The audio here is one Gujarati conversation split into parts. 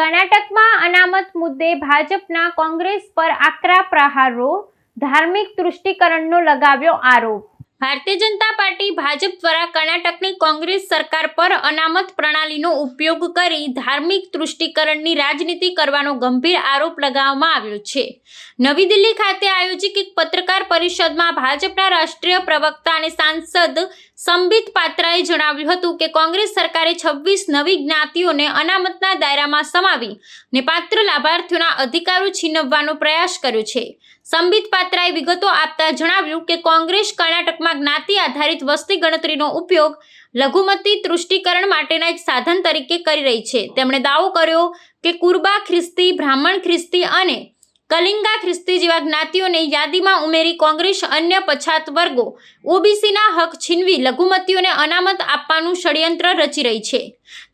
કર્ણાટકમાં અનામત મુદ્દે ભાજપના કોંગ્રેસ પર આકરા પ્રહારો ધાર્મિક તૃષ્ટિકરણનો લગાવ્યો આરોપ. ભારતીય જનતા પાર્ટી ભાજપ દ્વારા કર્ણાટકની કોંગ્રેસ સરકાર પર અનામત પ્રણાલીનો ઉપયોગ કરી ધાર્મિક તૃષ્ટિકરણની રાજનીતિ કરવાનો ગંભીર આરોપ લગાવવામાં આવ્યો છે. નવી દિલ્હી ખાતે આયોજિત એક પત્રકાર પરિષદમાં ભાજપના રાષ્ટ્રીય પ્રવક્તા અને સાંસદ સંબિત પાત્રાએ જણાવ્યું હતું કે કોંગ્રેસ સરકારે છવ્વીસ નવી જ્ઞાતિઓને અનામતના દાયરામાં સમાવી ને પાત્ર લાભાર્થીઓના અધિકારો છીનવવાનો પ્રયાસ કર્યો છે. સંબિત પાત્રાએ વિગતો આપતા જણાવ્યું કે કોંગ્રેસ કર્ણાટકમાં જ્ઞાતિ આધારિત વસ્તી ગણતરીનો ઉપયોગ લઘુમતી તૃષ્ટિકરણ માટેના એક સાધન તરીકે કરી રહી છે. તેમણે દાવો કર્યો કે કુરબા ખ્રિસ્તી, બ્રાહ્મણ ખ્રિસ્તી અને કલિંગા ખ્રિસ્તી જેવા જ્ઞાતિઓને યાદીમાં ઉમેરી કોંગ્રેસ અન્ય પછાત વર્ગો, ઓબીસીના હક છીનવી લઘુમતીઓને અનામત આપવાનું ષડયંત્ર રચી રહી છે.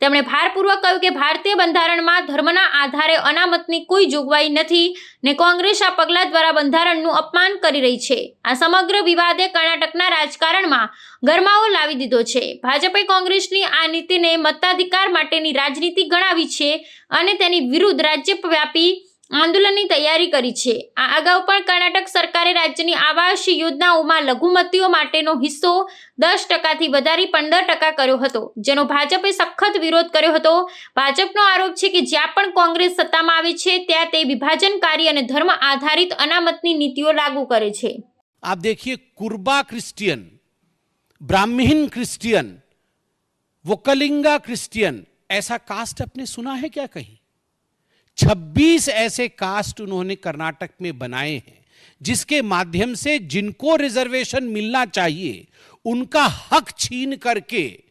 તેમણે ભારપૂર્વક કહ્યું કે ભારતીય બંધારણમાં ધર્મના આધારે અનામતની કોઈ જોગવાઈ નથી ને કોંગ્રેસ આ પગલાં દ્વારા બંધારણનું અપમાન કરી રહી છે. આ સમગ્ર વિવાદે કર્ણાટકના રાજકારણમાં ગરમાવો લાવી દીધો છે. ભાજપે કોંગ્રેસની આ નીતિને મતાધિકાર માટેની રાજનીતિ ગણાવી છે અને તેની વિરુદ્ધ રાજ્યવ્યાપી આંદોલનની તૈયારી કરી છે આ અગાઉ પણ કર્ણાટક સરકારે રાજ્યની આવાસ યોજનાઓમાં લઘુમતીઓ માટેનો હિસ્સો દસ ટકાથી વધારી પંદર ટકા કર્યો હતો જેનો ભાજપે સખત વિરોધ કર્યો હતો ભાજપનો આરોપ છે કે જ્યાં પણ કોંગ્રેસ સત્તામાં આવે છે ત્યાં તે વિભાજનકારી અને ધર્મ આધારિત અનામતની નીતિઓ લાગુ કરે છે आप देखिए कुर्बा क्रिश्चियन ब्राह्मीण क्रिश्चियन वो कलिंगा क्रिश्चियन ऐसा कास्ट आपने सुना है क्या कहीं 26 ऐसे कास्ट उन्होंने कर्नाटक में बनाए हैं, जिसके माध्यम से जिनको रिजर्वेशन मिलना चाहिए, उनका हक छीन करके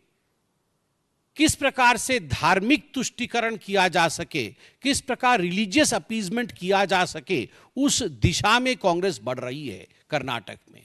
किस प्रकार से धार्मिक तुष्टिकरण किया जा सके, किस प्रकार रिलीजियस अपीजमेंट किया जा सके, उस दिशा में कांग्रेस बढ़ रही है कर्नाटक में।